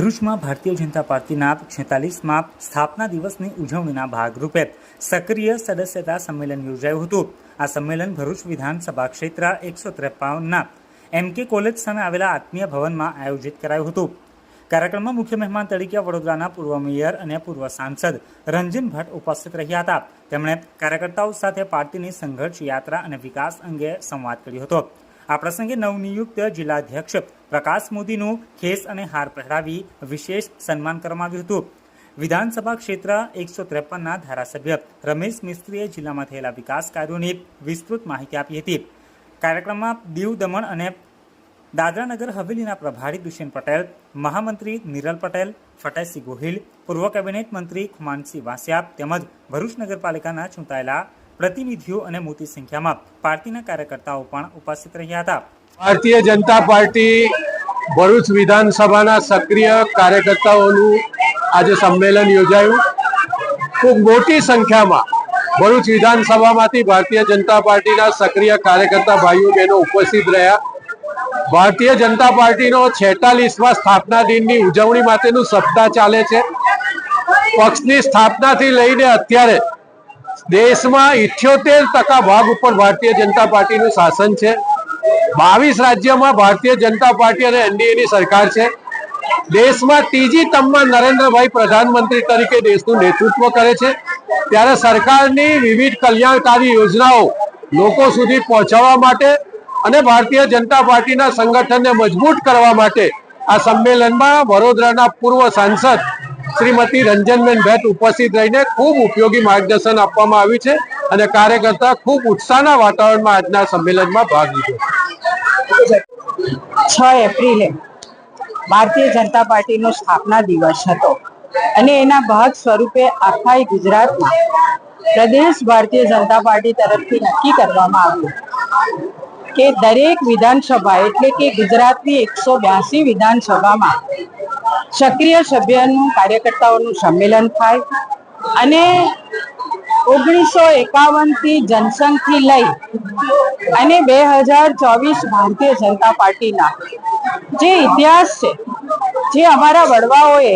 ભરૂચમાં ભારતીય જનતા પાર્ટીના છેતાલીસમાં સ્થાપના દિવસની ઉજવણીના ભાગરૂપે સક્રિય સદસ્યતા સંમેલન યોજાયું હતું. આ સંમેલન ભરૂચ વિધાનસભા ક્ષેત્ર એકસો ત્રેપાવનના એમ કે કોલેજ સામે આવેલા આત્મીય ભવનમાં આયોજિત કરાયું હતું. કાર્યક્રમમાં મુખ્ય મહેમાન તરીકે વડોદરાના પૂર્વ મેયર અને પૂર્વ સાંસદ રંજન ભટ્ટ ઉપસ્થિત રહ્યા હતા. તેમણે કાર્યકર્તાઓ સાથે પાર્ટીની સંઘર્ષ યાત્રા અને વિકાસ અંગે સંવાદ કર્યો હતો. આ પ્રસંગે નવનિયુક્ત જિલ્લાધ્યક્ષ પ્રકાશ મોદીનું ખેસ અને હાર પહેરાવી વિશેષ સન્માન કરવામાં આવ્યું હતું. વિધાનસભા ક્ષેત્ર એકસો ત્રેપનના ધારાસભ્ય રમેશ મિસ્ત્રીએ જિલ્લામાં થયેલા વિકાસ કાર્યોની વિસ્તૃત માહિતી આપી હતી. કાર્યક્રમમાં દીવ દમણ અને દાદરાનગર હવેલીના પ્રભારી દુષ્યંત પટેલ, મહામંત્રી નિરલ પટેલ ફટેસિંહ ગોહિલ, પૂર્વ કેબિનેટ મંત્રી ખુમાનસિંહ વાસિયા તેમજ ભરૂચ નગરપાલિકાના ચૂંટાયેલા પ્રતિનિધિઓ અને મોટી સંખ્યામાં પાર્ટીના કાર્યકર્તાઓ પણ ઉપસ્થિત રહ્યા હતા. ભારતીય જનતા પાર્ટી ભરૂચ વિધાનસભાના સક્રિય કાર્યકર્તાઓનું આજે સંમેલન યોજાયું. ખૂબ મોટી સંખ્યામાં ભરૂચ વિધાનસભામાંથી ભારતીય જનતા પાર્ટીના સક્રિય કાર્યકર્તા ભાઈઓ બહેનો ઉપસ્થિત રહ્યા. ભારતીય જનતા પાર્ટીનો છેતાલીસમાં સ્થાપના દિનની ઉજવણી માટેનું સપ્તાહ ચાલે છે. પક્ષની સ્થાપનાથી લઈને અત્યારે દેશમાં ઇઠ્યોતેર ટકા ભાગ ઉપર ભારતીય જનતા પાર્ટીનું શાસન છે. બાવીસ રાજ્યમાં ભારતીય જનતા પાર્ટી અને એનડીએની સરકાર છે. દેશમાં ત્રીજી ટર્મમાં નરેન્દ્રભાઈ પ્રધાનમંત્રી તરીકે દેશનું નેતૃત્વ કરે છે. ત્યારે સરકારની વિવિધ કલ્યાણકારી યોજનાઓ લોકો સુધી પહોંચાડવા માટે અને ભારતીય જનતા પાર્ટીના સંગઠનને મજબૂત કરવા માટે આ સંમેલનમાં વડોદરાના પૂર્વ સાંસદ શ્રીમતી રંજનબેન ભટ્ટ ઉપસ્થિત રહીને ખૂબ ઉપયોગી માર્ગદર્શન આપવામાં આવ્યું છે અને કાર્યકર્તા ખૂબ ઉત્સાહના વાતાવરણમાં આજના સંમેલનમાં ભાગ લીધો છ. એપ્રિલે ભારતીય જનતા પાર્ટીનો સ્થાપના દિવસ હતો અને એના ભાગ સ્વરૂપે આખા ગુજરાતમાં પ્રદેશ ભારતીય જનતા પાર્ટી તરફથી નક્કી કરવામાં આવ્યું કે દરેક વિધાનસભા એટલે કે ગુજરાતની એકસો બ્યાસી વિધાનસભામાં સક્રિય સભ્યનું કાર્યકર્તાઓનું સંમેલન થાય અને ઓગણીસો એકાવનથી જનસંઘથી લઈ અને બે હજાર ચોવીસ ભારતીય જનતા પાર્ટીના જે ઇતિહાસ છે, જે અમારા વડવાઓએ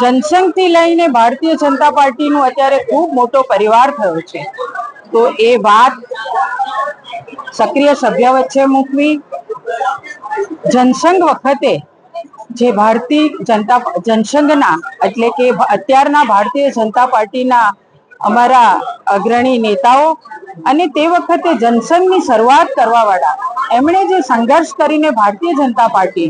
જનસંઘથી લઈને ભારતીય જનતા પાર્ટીનું અત્યારે ખૂબ મોટો પરિવાર થયો છે. તો એ વાત સક્રિય સભ્ય વચ્ચે મૂકવી, જનસંઘ વખતે જે ભારતીય જનતા જનસંઘના, એટલે કે અત્યારના ભારતીય જનતા પાર્ટીના અમારા અગ્રણી નેતાઓ અને તે વખતે જનસંઘની શરૂઆત કરવાવાળા, એમણે જે સંઘર્ષ કરીને ભારતીય જનતા પાર્ટી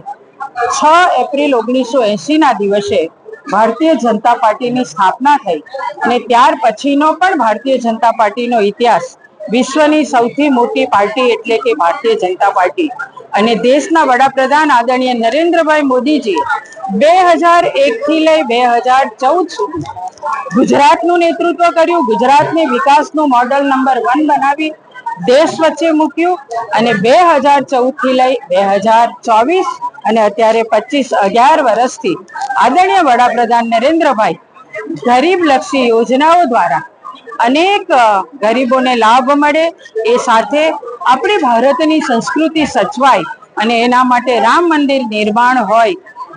છ એપ્રિલ ઓગણીસો એસીના દિવસે ભારતીય જનતા પાર્ટીની સ્થાપના થઈ અને ત્યાર પછીનો પણ ભારતીય જનતા પાર્ટીનો ઇતિહાસ વિશ્વની સૌથી મોટી પાર્ટી એટલે કે ભારતીય જનતા પાર્ટી. અને દેશના વડાપ્રધાન આદરણીય નરેન્દ્રભાઈ મોદીજી બે હજાર એક થી લઈ બે હજાર ચૌદ સુધી ગુજરાતનું નેતૃત્વ કર્યું, ગુજરાતને વિકાસનું મોડલ નંબર વન બનાવી, દેશ વચ્ચે મૂક્યું અને બે હજાર ચૌદથી લઈ બે હજાર ચોવીસ અને અત્યારે પચીસ અગિયાર વર્ષથી આદરણીય વડાપ્રધાન નરેન્દ્રભાઈ ગરીબ લક્ષી યોજનાઓ દ્વારા અનેક ગરીબોને લાભ મળે. એ સાથે આપણી ભારતની સંસ્કૃતિ સચવાય અને એના માટે રામ મંદિર નિર્માણ હોય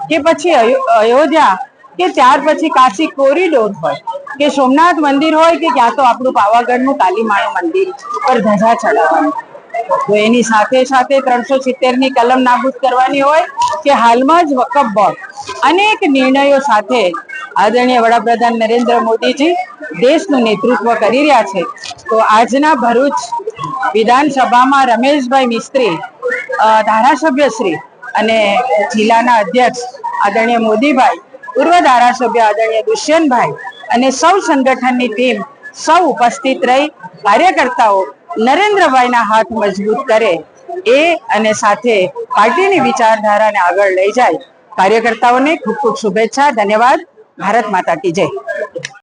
કે પછી અયોધ્યા કે ત્યાર પછી કાશી કોરિડોર હોય કે સોમનાથ મંદિર હોય કે ક્યાં તો આપણું પાવાગઢનું કાલીમાનું મંદિર પર ધજા ચડાવવાનું. તો એની સાથે સાથે ત્રણસો સિત્તેરની કલમ નાબૂદ કરવાની હોય કે હાલમાં જ વકફ બોર્ડ. અનેક નિર્ણયો સાથે આદરણીય વડાપ્રધાન નરેન્દ્ર મોદીજી દેશનું નેતૃત્વ કરી રહ્યા છે. તો આજના ભરૂચ વિધાનસભામાં રમેશભાઈ મિસ્ત્રી ધારાસભ્ય શ્રી અને જિલ્લાના અધ્યક્ષ આદરણીય મોદીભાઈ, પૂર્વ ધારાસભ્ય આદરણીય દુષ્યંતભાઈ અને સૌ સંગઠનની ટીમ સૌ ઉપસ્થિત રહી કાર્યકર્તાઓ નરેન્દ્રભાઈના હાથ મજબૂત કરે એ અને સાથે પાર્ટીની વિચારધારાને આગળ લઈ જાય. કાર્યકર્તાઓને ખૂબ ખૂબ શુભેચ્છા, ધન્યવાદ. ભારત માતા કી જય.